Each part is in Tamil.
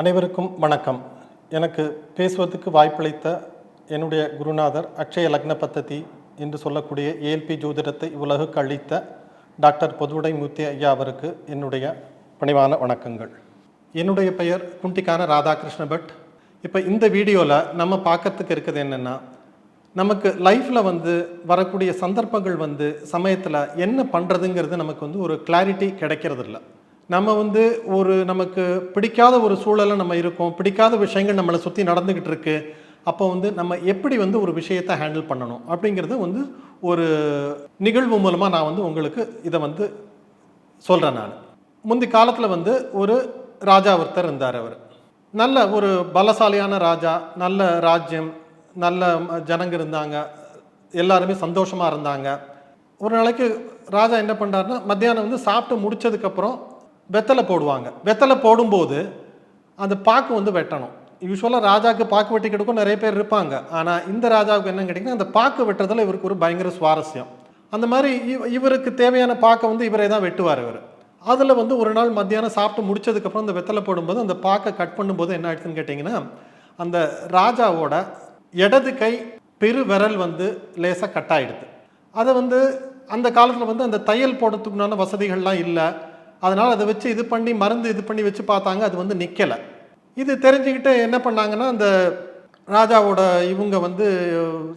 அனைவருக்கும் வணக்கம். எனக்கு பேசுவதற்கு வாய்ப்பளித்த என்னுடைய குருநாதர் அக்ஷய லக்ன பத்ததி என்று சொல்லக்கூடிய ஏஎல்பி ஜோதிடத்தை உலகுக்கு அளித்த டாக்டர் பொதுவுடை மூர்த்தி ஐயா அவருக்கு என்னுடைய பணிவான வணக்கங்கள். என்னுடைய பெயர் குண்டிக்கான ராதாகிருஷ்ண பட். இப்போ இந்த வீடியோவில் நம்ம பார்க்கறதுக்கு இருக்கிறது என்னென்னா நமக்கு லைஃப்பில் வந்து வரக்கூடிய சந்தர்ப்பங்கள் வந்து சமயத்தில் என்ன பண்ணுறதுங்கிறது நமக்கு வந்து ஒரு கிளாரிட்டி கிடைக்கிறதில்ல. நம்ம வந்து ஒரு நமக்கு பிடிக்காத ஒரு சூழலில் நம்ம இருக்கோம் பிடிக்காத விஷயங்கள் நம்மளை சுற்றி நடந்துக்கிட்டு இருக்கு அப்போ வந்து நம்ம எப்படி வந்து ஒரு விஷயத்தை ஹேண்டில் பண்ணணும் அப்படிங்கிறது வந்து ஒரு நிகழ்வு மூலமாக நான் வந்து உங்களுக்கு இதை வந்து சொல்கிறேன் நான். முந்தி காலத்தில் வந்து ஒரு ராஜா ஒருத்தர் இருந்தார் அவர். நல்ல ஒரு பலசாலியான ராஜா நல்ல ராஜ்யம் நல்ல ஜனங்க இருந்தாங்க எல்லாருமே சந்தோஷமாக இருந்தாங்க. ஒரு நாளைக்கு ராஜா என்ன பண்ணுறாருன்னா மத்தியானம் வந்து சாப்பிட்டு முடிச்சதுக்கப்புறம் வெத்தலை போடுவாங்க. வெத்தலை போடும்போது அந்த பாக்கு வந்து வெட்டணும். யூஸ்வலாக ராஜாவுக்கு பாக்கு வெட்டி கொடுக்கும் நிறைய பேர் இருப்பாங்க. ஆனால் இந்த ராஜாவுக்கு என்னன்னு கேட்டிங்கன்னா அந்த பாக்கு வெட்டுறதுல இவருக்கு ஒரு பயங்கர சுவாரஸ்யம். அந்த மாதிரி இவ- இவருக்கு தேவையான பாக்கை வந்து இவரே தான் வெட்டுவார் இவர். அதில் வந்து ஒரு நாள் மத்தியானம் சாப்பிட்டு முடிச்சதுக்கப்புறம் அந்த வெத்தலை போடும்போது அந்த பாக்கை கட் பண்ணும்போது என்ன ஆயிடுச்சுன்னு கேட்டிங்கன்னா அந்த ராஜாவோட இடது கை பெரு விரல் வந்து லேசாக கட் ஆகிடுது அதை வந்து அந்த காலத்தில் வந்து அந்த தையல் போடுறதுக்குண்டான வசதிகள்லாம் இல்லை. அதனால் அதை வச்சு இது பண்ணி மருந்து இது பண்ணி வச்சு பார்த்தாங்க அது வந்து நிற்கலை இது தெரிஞ்சுக்கிட்டு என்ன பண்ணாங்கன்னா அந்த ராஜாவோட இவங்க வந்து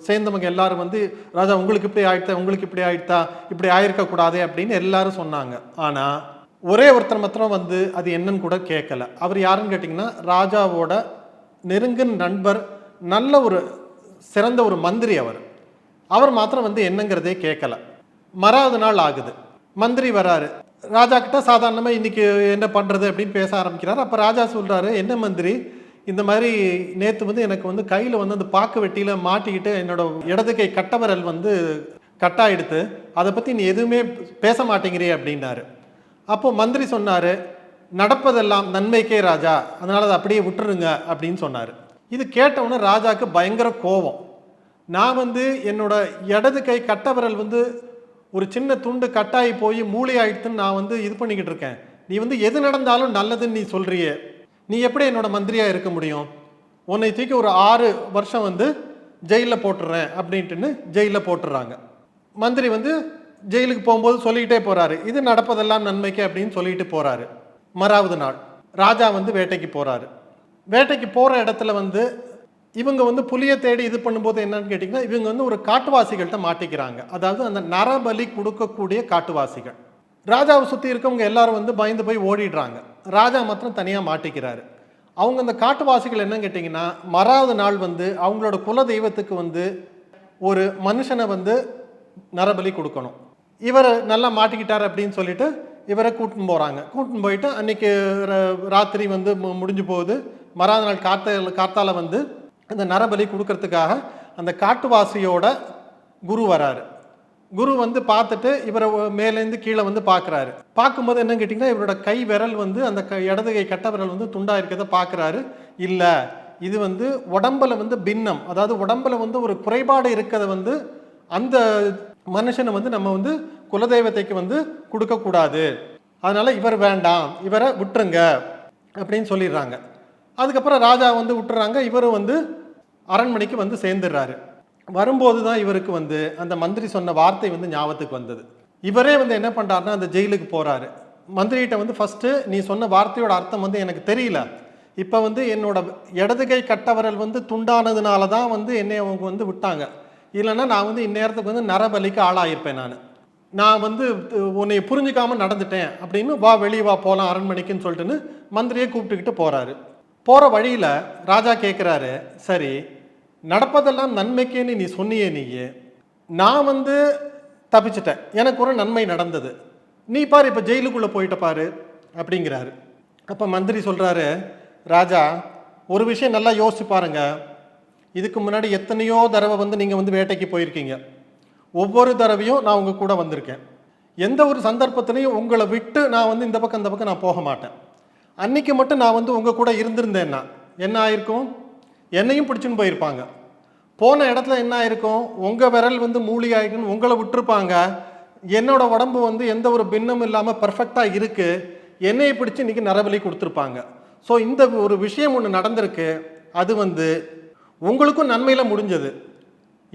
சேர்ந்தவங்க எல்லாரும் வந்து ராஜா உங்களுக்கு இப்படி ஆயிடுத்தா உங்களுக்கு இப்படி ஆயிடுத்தா இப்படி ஆயிருக்க அப்படின்னு எல்லாரும் சொன்னாங்க. ஆனால் ஒரே ஒருத்தர் மாத்திரம் வந்து அது என்னன்னு கூட கேட்கல அவர் யாருன்னு கேட்டிங்கன்னா ராஜாவோட நெருங்கின் நண்பர் நல்ல ஒரு சிறந்த ஒரு மந்திரி அவர். அவர் மாத்திரம் வந்து என்னங்கிறதே கேட்கல மறாவது நாள் ஆகுது. மந்திரி வராரு. ராஜா கிட்ட சாதாரணமாக இன்னைக்கு என்ன பண்ணுறது அப்படின்னு பேச ஆரம்பிக்கிறார். அப்போ ராஜா சொல்கிறாரு என்ன மந்திரி இந்த மாதிரி நேற்று வந்து எனக்கு வந்து கையில் வந்து அந்த பாக்கு வெட்டியில் மாட்டிக்கிட்டு என்னோட இடது கை கட்டவரல் வந்து கட்டாயிடுத்து அதை பற்றி நீ எதுவுமே பேச மாட்டேங்கிறியே அப்படின்னாரு. அப்போ மந்திரி சொன்னார் நடப்பதெல்லாம் நன்மைக்கே ராஜா அதனால் அதை அப்படியே விட்டுருங்க அப்படின்னு சொன்னார். இது கேட்டவுடனே ராஜாவுக்கு பயங்கர கோபம். நான் வந்து என்னோட இடது கை கட்டவரல் வந்து ஒரு சின்ன துண்டு கட்டாயி போய் மூளை ஆயிடுத்துன்னு நான் வந்து இது பண்ணிக்கிட்டு இருக்கேன். நீ வந்து எது நடந்தாலும் நல்லதுன்னு நீ சொல்றியே. நீ எப்படி என்னோட மந்திரியாக இருக்க முடியும்? உன்னை தூக்கி ஒரு ஆறு வருஷம் வந்து ஜெயிலில் போட்டுறேன் அப்படின்ட்டுன்னு ஜெயிலில் போட்டுடுறாங்க மந்திரி வந்து ஜெயிலுக்கு போகும்போது சொல்லிக்கிட்டே போறாரு. இது நடப்பதெல்லாம் நன்மைக்கு அப்படின்னு சொல்லிட்டு போறாரு. மறாவது நாள் ராஜா வந்து வேட்டைக்கு போறாரு. வேட்டைக்கு போகிற இடத்துல வந்து இவங்க வந்து புலியை தேடி இது பண்ணும்போது என்னன்னு கேட்டிங்கன்னா இவங்க வந்து ஒரு காட்டுவாசிகள்கிட்ட மாட்டிக்கிறாங்க. அதாவது அந்த நரபலி கொடுக்கக்கூடிய காட்டுவாசிகள். ராஜாவை சுற்றி இருக்கவங்க எல்லாரும் வந்து பயந்து போய் ஓடிடுறாங்க. ராஜா மாத்திரம் தனியாக மாட்டிக்கிறாரு. அவங்க அந்த காட்டுவாசிகள் என்னன்னு கேட்டிங்கன்னா மறாவது நாள் வந்து அவங்களோட குல தெய்வத்துக்கு வந்து ஒரு மனுஷனை வந்து நரபலி கொடுக்கணும். இவர் நல்லா மாட்டிக்கிட்டார் அப்படின்னு சொல்லிட்டு இவரை கூட்டின்னு போகிறாங்க கூட்டின்னு போயிட்டு அன்றைக்கி ராத்திரி வந்து மு- முடிஞ்சு போகுது. மறாவது நாள் காத்த காத்தால வந்து அந்த நரபலி கொடுக்கறதுக்காக அந்த காட்டுவாசியோட குரு வராரு. குரு வந்து பார்த்துட்டு இவரை மேலேருந்து கீழே வந்து பார்க்குறாரு. பார்க்கும்போது என்னன்னு கேட்டிங்கன்னா இவரோட கை விரல் வந்து அந்த க இடது கை கட்ட விரல் வந்து துண்டாக இருக்கிறத பார்க்குறாரு. இல்லை இது வந்து உடம்பில் வந்து பின்னம் அதாவது உடம்புல வந்து ஒரு குறைபாடு இருக்கிறத வந்து அந்த மனுஷனை வந்து நம்ம வந்து குலதெய்வத்தைக்கு வந்து கொடுக்கக்கூடாது. அதனால் இவர் வேண்டாம் இவரை விட்டுருங்க அப்படின்னு சொல்லிடுறாங்க. அதுக்கப்புறம் ராஜா வந்து விட்டுறாங்க இவரும் வந்து அரண்மனைக்கு வந்து சேர்ந்துடுறாரு. வரும்போது தான் இவருக்கு வந்து அந்த மந்திரி சொன்ன வார்த்தை வந்து ஞாபகத்துக்கு வந்தது. இவரே வந்து என்ன பண்ணுறாருன்னா அந்த ஜெயிலுக்கு போகிறாரு மந்திரிகிட்ட வந்து ஃபஸ்ட்டு நீ சொன்ன வார்த்தையோட அர்த்தம் வந்து எனக்கு தெரியல. இப்போ வந்து என்னோட இடது கை கட்டவரல் வந்து துண்டானதுனால தான் வந்து என்னை அவங்க வந்து விட்டாங்க. இல்லைன்னா நான் வந்து இந்நேரத்துக்கு வந்து நரபலிக்கு ஆளாயிருப்பேன் நான். நான் வந்து உன்னை புரிஞ்சுக்காமல் நடந்துட்டேன் அப்படின்னு வா வெளியே வா போகலாம் அரண்மனைக்குன்னு சொல்லிட்டுன்னு மந்திரியை கூப்பிட்டுக்கிட்டு போகிறாரு போகிற வழியில் ராஜா கேட்குறாரு சரி நடப்பதெல்லாம் நன்மைக்கேன்னு நீ சொன்னியே நீயே. நான் வந்து தப்பிச்சிட்டேன். எனக்கு ஒரு நன்மை நடந்தது. நீ பாரு இப்போ ஜெயிலுக்குள்ளே போயிட்ட பாரு அப்படிங்கிறாரு. அப்போ மந்திரி சொல்கிறாரு ராஜா ஒரு விஷயம் நல்லா யோசிச்சு பாருங்க. இதுக்கு முன்னாடி எத்தனையோ தடவை வந்து நீங்கள் வந்து வேட்டைக்கு போயிருக்கீங்க. ஒவ்வொரு தடவையும் நான் உங்கள் கூட வந்திருக்கேன். எந்த ஒரு சந்தர்ப்பத்திலையும் உங்களை விட்டு நான் வந்து இந்த பக்கம் இந்த பக்கம் நான் போக மாட்டேன். அன்னைக்கு மட்டும் நான் வந்து உங்கள் கூட இருந்திருந்தேன்னா என்ன ஆயிருக்கும்? என்னையும் பிடிச்சின்னு போயிருப்பாங்க. போன இடத்துல என்ன ஆயிருக்கும்? உங்கள் விரல் வந்து மூலி ஆயிருக்குன்னு உங்களை விட்டுருப்பாங்க. என்னோட உடம்பு வந்து எந்த ஒரு பின்னமும் இல்லாமல் பர்ஃபெக்டாக இருக்குது என்னையை பிடிச்சி இன்னைக்கு நரபலி கொடுத்துருப்பாங்க. ஸோ இந்த ஒரு விஷயம் ஒன்று நடந்திருக்கு. அது வந்து உங்களுக்கும் நன்மையில் முடிஞ்சது.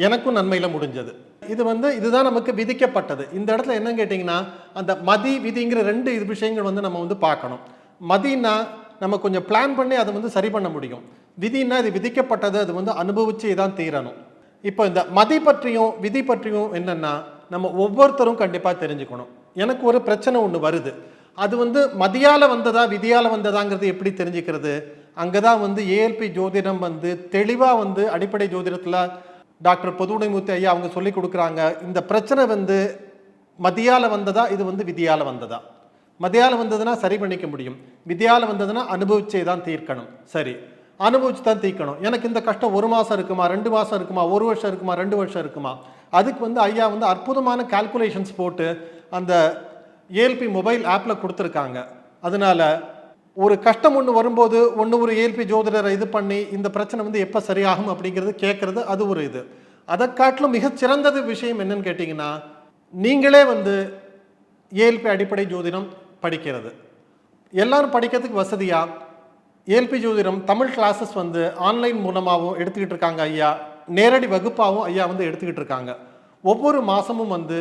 எனக்கும் நன்மையில் முடிஞ்சது. இது வந்து இதுதான் நமக்கு விதிக்கப்பட்டது. இந்த இடத்துல என்ன கேட்டிங்கன்னா அந்த மதி விதிங்கிற ரெண்டு இது விஷயங்கள் வந்து நம்ம வந்து பார்க்கணும். மதினா நம்ம கொஞ்சம் பிளான் பண்ணி அதை வந்து சரி பண்ண முடியும். விதினா இது விதிக்கப்பட்டது அது வந்து அனுபவிச்சே தான் தீரணும். இப்போ இந்த மதி பற்றியும் விதி பற்றியும் என்னென்னா நம்ம ஒவ்வொருத்தரும் கண்டிப்பாக தெரிஞ்சுக்கணும். எனக்கு ஒரு பிரச்சனை ஒன்று வருது. அது வந்து மதியால வந்ததா விதியால் வந்ததாங்கிறது எப்படி தெரிஞ்சுக்கிறது? அங்கே தான் வந்து ஏஎல்பி ஜோதிடம் வந்து தெளிவாக வந்து அடிப்படை ஜோதிடத்தில் டாக்டர் பொதுவுடைமூர்த்தி ஐயா அவங்க சொல்லி கொடுக்குறாங்க. இந்த பிரச்சனை வந்து மதியால வந்ததா இது வந்து விதியால் வந்ததா? மதியால வந்ததுன்னா சரி பண்ணிக்க முடியும். விதியால் வந்ததுன்னா அனுபவிச்சே தான் தீர்க்கணும். சரி. அனுபவிச்சு தான் தீர்க்கணும் எனக்கு இந்த கஷ்டம் ஒரு மாதம் இருக்குமா ரெண்டு மாதம் இருக்குமா ஒரு வருஷம் இருக்குமா ரெண்டு வருஷம் இருக்குமா? அதுக்கு வந்து ஐயா வந்து அற்புதமான கால்குலேஷன்ஸ் போட்டு அந்த ஏஎல்பி மொபைல் ஆப்பில் கொடுத்துருக்காங்க. அதனால ஒரு கஷ்டம் ஒன்று வரும்போது ஒன்று ஒரு ஏஎல்பி ஜோதிடரை இது பண்ணி இந்த பிரச்சனை வந்து எப்போ சரியாகும் அப்படிங்கிறது கேட்குறது அது ஒரு இது. அதை காட்டிலும் மிகச் சிறந்தது விஷயம் என்னன்னு கேட்டிங்கன்னா நீங்களே வந்து ஏஎல்பி அடிப்படை ஜோதிடம் படிக்கிறது. எல்லாரும் படிக்கிறதுக்கு வசதியாக ஏஎல்பி ஜோதிடம் தமிழ் கிளாஸஸ் வந்து ஆன்லைன் மூலமாகவும் எடுத்துக்கிட்டு இருக்காங்க ஐயா. நேரடி வகுப்பாகவும் ஐயா வந்து எடுத்துக்கிட்டு இருக்காங்க ஒவ்வொரு மாதமும் வந்து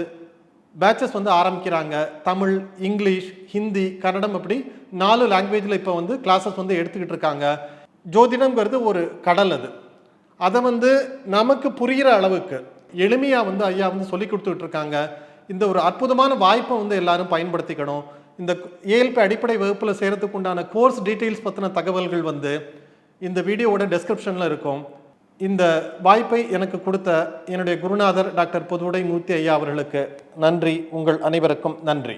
பேச்சஸ் வந்து ஆரம்பிக்கிறாங்க. தமிழ் இங்கிலீஷ் ஹிந்தி கன்னடம் அப்படி நாலு லாங்குவேஜில் இப்போ வந்து கிளாஸஸ் வந்து எடுத்துக்கிட்டு இருக்காங்க ஜோதிடம்ங்கிறது ஒரு கடல் அது. அதை வந்து நமக்கு புரிகிற அளவுக்கு எளிமையாக வந்து ஐயா வந்து சொல்லி கொடுத்துட்டு இருக்காங்க இந்த ஒரு அற்புதமான வாய்ப்பை வந்து எல்லாரும் பயன்படுத்திக்கணும். இந்த ஏஎல்பி அடிப்படை வகுப்பில் சேரத்துக்கு உண்டான கோர்ஸ் டீட்டெயில்ஸ் பற்றின தகவல்கள் வந்து இந்த வீடியோவோட டெஸ்கிரிப்ஷனில் இருக்கும். இந்த வாய்ப்பை எனக்கு கொடுத்த என்னுடைய குருநாதர் டாக்டர் பொதுவுடை மூர்த்தி ஐயா அவர்களுக்கு நன்றி. உங்கள் அனைவருக்கும் நன்றி.